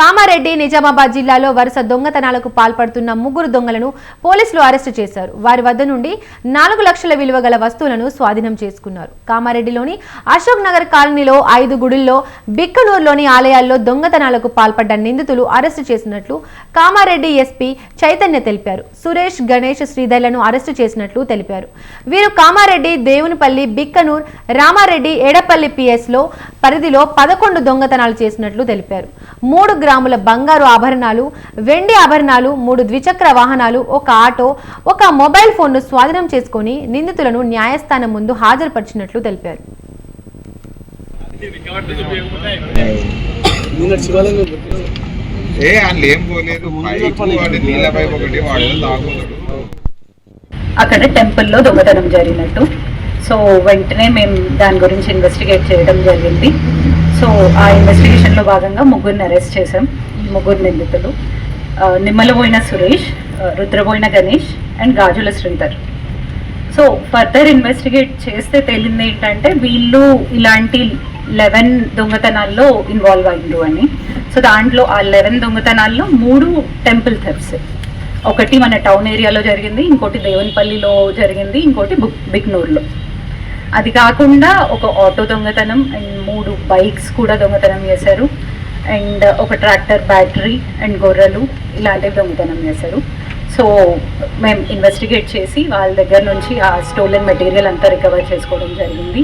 కామారెడ్డి నిజామాబాద్ జిల్లాలో వరుస దొంగతనాలకు పాల్పడుతున్న ముగ్గురు దొంగలను పోలీసులు అరెస్టు చేశారు. వారి వద్ద నుండి నాలుగు లక్షల విలువ గల వస్తువులను స్వాధీనం చేసుకున్నారు. కామారెడ్డిలోని అశోక్ నగర్ కాలనీలో ఐదు గుడుల్లో బిక్కనూరులోని ఆలయాల్లో దొంగతనాలకు పాల్పడ్డ నిందితులు అరెస్టు చేసినట్లు కామారెడ్డి ఎస్పీ చైతన్య తెలిపారు. సురేష్ గణేష్ శ్రీధర్లను అరెస్టు చేసినట్లు తెలిపారు. వీరు కామారెడ్డి దేవునిపల్లి బిక్కనూర్ రామారెడ్డి ఎడపల్లి పిఎస్లో పరిధిలో పదకొండు దొంగతనాలు చేసినట్లు తెలిపారు. మూడు గ్రాముల బంగారు ఆభరణాలు వెండి ఆభరణాలు మూడు ద్విచక్ర వాహనాలు ఒక ఆటో ఒక మొబైల్ ఫోన్ను స్వాధీనం చేసుకొని నిందితులను న్యాయస్థానం ముందు హాజరుపరిచినట్లు తెలిపారు. నిన్న శివాలయం ఏ అందులో ఏం పోలేదు. పైపు వాడి నీళ్ళ పైపు ఒకటి వాడు తాగుతాడు అక్కడ టెంపుల్లో దొంగతనం జరిగినట్టు సో వెంటనే మేము దాని గురించి ఇన్వెస్టిగేట్ చేయడం జరిగింది. సో ఆ ఇన్వెస్టిగేషన్లో భాగంగా ముగ్గురిని అరెస్ట్ చేశాం. ముగ్గురు నిందితులు Nimmalaboina Suresh Rudraboina Ganesh and Gajula Sridhar so further investigate చేస్తే తేలింది ఏంటంటే వీళ్ళు ఇలాంటి లెవెన్ దొంగతనాల్లో ఇన్వాల్వ్ అయ్యిండ్రు అని. సో దాంట్లో ఆ లెవెన్ దొంగతనాల్లో మూడు టెంపుల్ థెప్స్ ఒకటి మన టౌన్ ఏరియాలో జరిగింది ఇంకోటి దేవునిపల్లిలో జరిగింది ఇంకోటి బుక్ బిగ్నూర్లో అది కాకుండా ఒక ఆటో దొంగతనం అండ్ మూడు బైక్స్ కూడా దొంగతనం చేశారు. అండ్ ఒక ట్రాక్టర్ బ్యాటరీ అండ్ గొర్రెలు ఇలాంటివి దొంగతనం చేశారు. సో మేము ఇన్వెస్టిగేట్ చేసి వాళ్ళ దగ్గర నుంచి ఆ స్టోలెన్ మెటీరియల్ అంతా రికవర్ చేసుకోవడం జరిగింది.